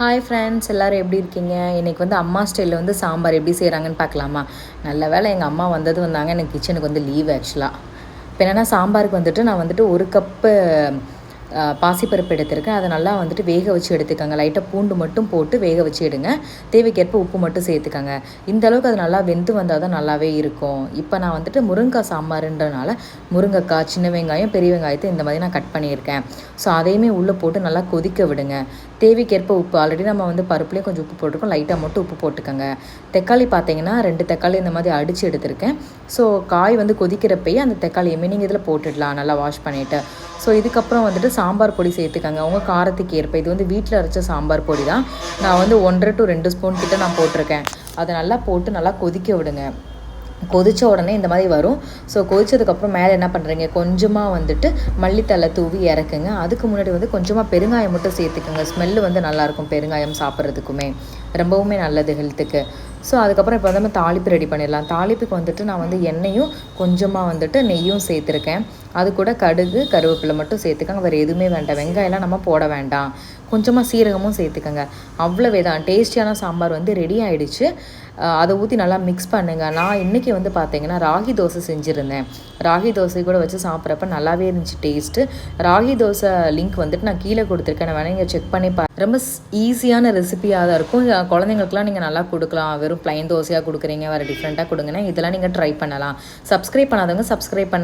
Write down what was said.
Hi friends எல்லோரும் எப்படி இருக்கீங்க? இன்றைக்கி வந்து அம்மா ஸ்டைலில் வந்து சாம்பார் எப்படி செய்கிறாங்கன்னு பார்க்கலாமா? நல்ல வேளை எங்கள் அம்மா வந்தது வந்தாங்க. எனக்கு கிச்சனுக்கு வந்து லீவ் ஆக்சுவலாக இப்போ என்னென்னா சாம்பாருக்கு வந்துட்டு நான் வந்துட்டு ஒரு கப்பு பாசிப்பருப்பு எடுத்திருக்கேன். அதை நல்லா வந்துட்டு வேக வச்சு எடுத்துக்கோங்க. லைட்டாக பூண்டு மட்டும் போட்டு வேக வச்சு எடுங்க. தேவைக்கேற்ப உப்பு மட்டும் சேர்த்துக்கோங்க. இந்த அளவுக்கு அது நல்லா வெந்து வந்தால் தான் நல்லாவே இருக்கும். இப்போ நான் வந்துட்டு முருங்கைக்காய் சாம்பாருன்றனால முருங்கைக்காய் சின்ன வெங்காயம் பெரிய வெங்காயத்தை இந்த மாதிரி நான் கட் பண்ணியிருக்கேன். ஸோ அதையுமே உள்ளே போட்டு நல்லா கொதிக்க விடுங்க. தேவைக்கேற்ப உப்பு. ஆல்ரெடி நம்ம வந்து பருப்புலேயும் கொஞ்சம் உப்பு போட்டிருக்கோம். லைட்டாக மட்டும் உப்பு போட்டுக்கோங்க. தக்காளி பார்த்தீங்கன்னா ரெண்டு தக்காளி இந்த மாதிரி அடித்து எடுத்திருக்கேன். ஸோ காய் வந்து கொதிக்கிறப்பயே அந்த தக்காளியுமே நீங்கள் இதில் போட்டுடலாம். நல்லா வாஷ் பண்ணிவிட்டு ஸோ இதுக்கப்புறம் வந்துட்டு சாம்பார் பொடி சேர்த்துக்கங்க. உங்கள் காரத்துக்கு ஏற்ப. இது வந்து வீட்டில் அரைச்ச சாம்பார் பொடி தான். நான் வந்து ஒன்றரை டு ரெண்டு ஸ்பூன் கிட்ட நான் போட்டிருக்கேன். அதை நல்லா போட்டு நல்லா கொதிக்க விடுங்க. கொதித்த உடனே இந்த மாதிரி வரும். ஸோ கொதித்ததுக்கப்புறம் மேலே என்ன பண்ணுறீங்க கொஞ்சமாக வந்துட்டு மல்லித்தலை தூவி இறக்குங்க. அதுக்கு முன்னாடி வந்து கொஞ்சமாக பெருங்காயம் மட்டும் சேர்த்துக்கோங்க. ஸ்மெல்லு வந்து நல்லாயிருக்கும் பெருங்காயம் சாப்பிட்றதுக்குமே. ரொம்பவுமே நல்லது ஹெல்த்துக்கு ஸோ அதுக்கப்புறம் இப்போ வந்து நம்ம தாளிப்பு ரெடி பண்ணிடலாம். தாளிப்புக்கு வந்துட்டு நான் வந்து எண்ணெயும் கொஞ்சமாக வந்துட்டு நெய்யும் சேர்த்துருக்கேன். அது கூட கடுகு கருவேப்பிலை மட்டும் சேர்த்துக்கோங்க. வேறு எதுவுமே வேண்டாம். வெங்காயம்லாம் நம்ம போட வேண்டாம். கொஞ்சமாக சீரகமும் சேர்த்துக்கோங்க. அவ்வளவே தான் டேஸ்டியான சாம்பார் வந்து ரெடி ஆகிடுச்சு அதை ஊற்றி நல்லா மிக்ஸ் பண்ணுங்கள் நான் இன்றைக்கி வந்து பார்த்தீங்கன்னா ராகி தோசை செஞ்சுருந்தேன். ராகி தோசை கூட வச்சு சாப்பிட்றப்ப நல்லாவே இருந்துச்சு டேஸ்ட்டு ராகி தோசை லிங்க் வந்துட்டு நான் கீழே கொடுத்துருக்கேன். வேணால் நீங்கள் செக் பண்ணி பா ரொம்ப ஈஸியான ரெசிபியாக தான் இருக்கும். குழந்தைங்களுக்குலாம் நீங்கள் நல்லா கொடுக்கலாம். வெறும் ப்ளைன் தோசையாக கொடுக்குறீங்க வேறு டிஃப்ரெண்ட்டாக கொடுங்கன்னா இதெல்லாம் நீங்கள் ட்ரை பண்ணலாம். சப்ஸ்கிரைப் பண்ணாதவங்க சப்ஸ்கிரைப் பண்ண